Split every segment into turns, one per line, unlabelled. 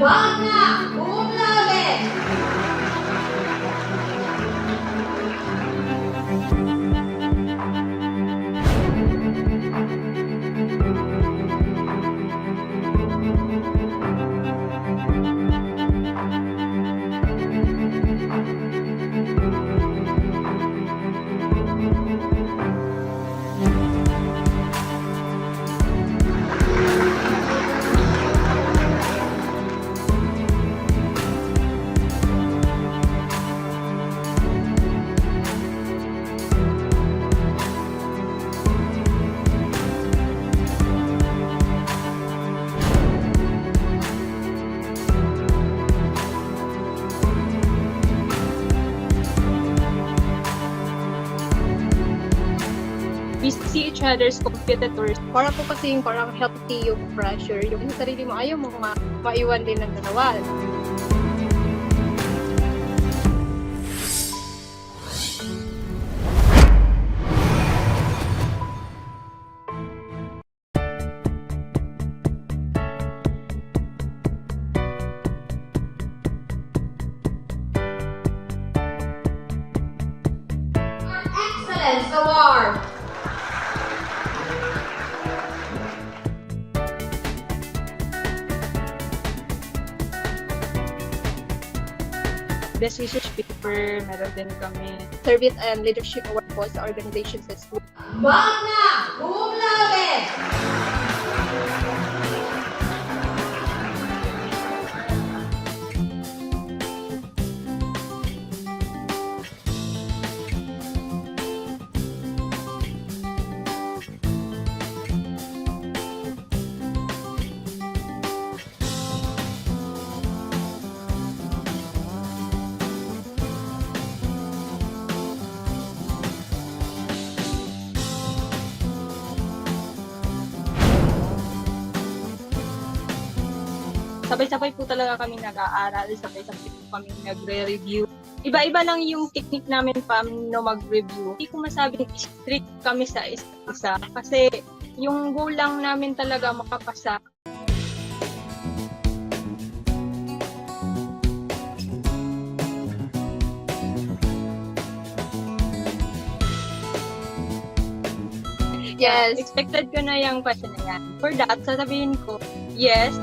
我要
we see each other's competitors.
Para po kasi yung parang healthy yung pressure. Yung sa sarili mo, ayaw mo ma maiwan din ng dalawa.
Excellence Award!
Best research paper, meron din kami.
Service and Leadership Award po sa organization sa school.
Magna cum laude!
Sabay-sabay po talaga kami nag-aaral, sabay-sabay po kami nagre-review. Iba-iba lang yung technique namin paano mag-review. Hindi ko masabing strict kami sa isa kasi yung goal lang namin talaga makapasa.
Yes.
Expected ko na yung question na yan. For that, sasabihin ko, yes,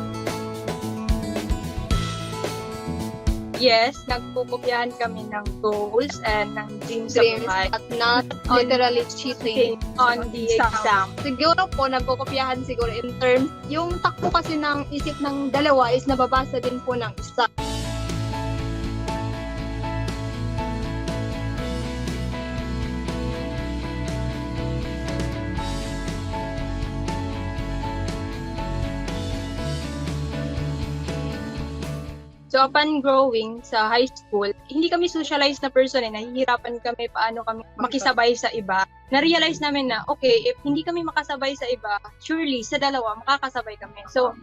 yes, nagpupupyahan kami ng goals and ng dreams,
Dreams
of buhay
at not literally cheating.
on the exam.
Siguro po, nagkukopyahan siguro in terms, yung takbo kasi ng isip ng dalawa is nababasa din po ng isa.
So upon growing sa high school, hindi kami socialized na person eh. Nahihirapan kami paano kami makisabay sa iba. Na-realize namin na, okay, if hindi kami makasabay sa iba, surely sa dalawa, makakasabay kami. So,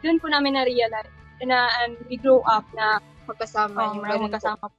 dun po namin na-realize na and we grow up na
Magkasama.
um,
yung ganun po.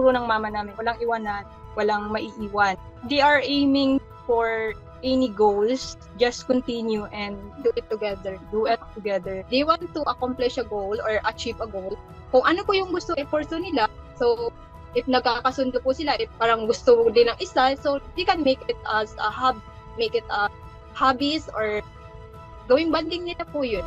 Turo ng mama namin. Walang iwanan, walang maiiwan. They are aiming for any goals, just continue and
Do it together.
do it together.
They want to accomplish a goal or achieve a goal. Kung ano po yung gusto i-pursue nila, so if nagkakasundo po sila, if parang gusto din ng isa, so they can make it as a hub, make it a hobbies or gawing banding nila po yun.